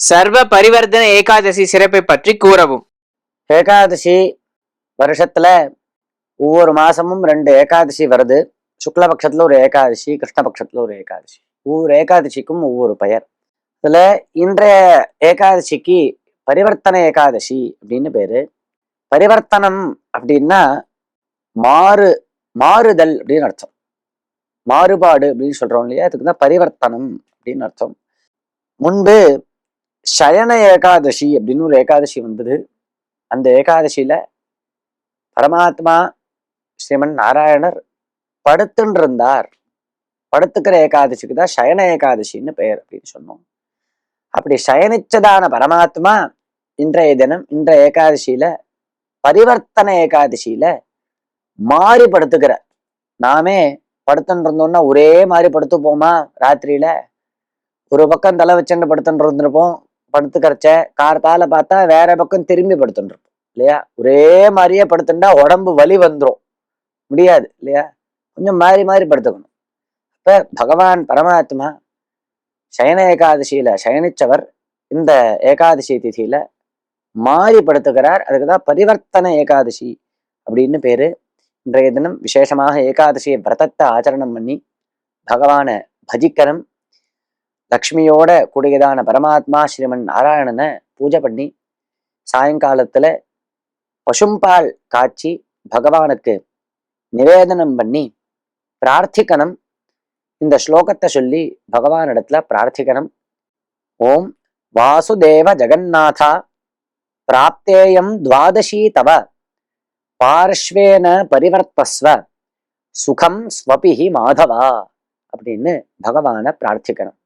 சர்வ பரிவர்த்தன ஏகாதசி சிறப்பை பற்றி கூறவும். ஏகாதசி வருஷத்துல ஒவ்வொரு மாசமும் ரெண்டு ஏகாதசி வருது. சுக்லபக்ஷத்துல ஒரு ஏகாதசி கிருஷ்ணபக்ஷத்துல ஒரு ஏகாதசி. ஒவ்வொரு ஏகாதசிக்கும் ஒவ்வொரு பெயர். இதுல இன்றைய ஏகாதசிக்கு பரிவர்த்தன ஏகாதசி அப்படின்னு பேரு. பரிவர்த்தனம் அப்படின்னா மாறு மாறுதல் அப்படின்னு அர்த்தம். மாறுபாடு அப்படின்னு சொல்றோம் இல்லையா? அதுக்கு தான் பரிவர்த்தனம் அப்படின்னு அர்த்தம். முன்பு சயன ஏகாதசி அப்படின்னு ஒரு ஏகாதசி வந்தது. அந்த ஏகாதசியில பரமாத்மா ஸ்ரீமன் நாராயணர் படுத்துன்னு இருந்தார் படுத்துக்கிற ஏகாதசிக்கு தான் சயன ஏகாதசின்னு பெயர் அப்படின்னு சொன்னோம். அப்படி சயனிச்சதான பரமாத்மா இன்றைய தினம் இன்றைய ஏகாதசியில பரிவர்த்தன ஏகாதசியில மாறி படுத்துக்கிற நாமே படுத்துன்னு இருந்தோம்னா ஒரே மாதிரி படுத்துப்போமா? ராத்திரியில ஒரு பக்கம் தலை வச்சுட்டு படுத்துட்டு இருந்திருப்போம் படுத்துக்கிறச்ச கார்த்தால பார்த்தா வேற பக்கம் திரும்பி படுத்துட்டுருப்போம் இல்லையா? ஒரே மாதிரியே படுத்துட்டா உடம்பு வலி வந்துடும் முடியாது இல்லையா? கொஞ்சம் மாறி மாறி படுத்துக்கணும். அப்ப பகவான் பரமாத்மா சயன ஏகாதசியில சயனிச்சவர் இந்த ஏகாதசி திதியில மாறி படுத்துகிறார். அதுக்கு தான் பரிவர்த்தன ஏகாதசி அப்படின்னு பேரு. இன்றைய தினம் விசேஷமாக ஏகாதசி விரதத்தை ஆச்சரணம் பண்ணி பகவானை பஜிக்கணும். லக்ஷ்மியோட கூடியதான பரமாத்மா ஸ்ரீமன் நாராயணனை பூஜை பண்ணி சாயங்காலத்துல பசும்பால் காய்ச்சி பகவானுக்கு நிவேதனம் பண்ணி பிரார்த்திக்கணும். இந்த ஸ்லோகத்தை சொல்லி பகவானிடத்துல பிரார்த்திக்கணும். ஓம் வாசுதேவ ஜெகநாதா பிராப்தேயம் துவாதசி தவ பார்ஷ்வேன பரிவர்த்தஸ்வ சுகம் ஸ்வபிஹி மாதவா அப்படின்னு பகவான பிரார்த்திக்கணும்.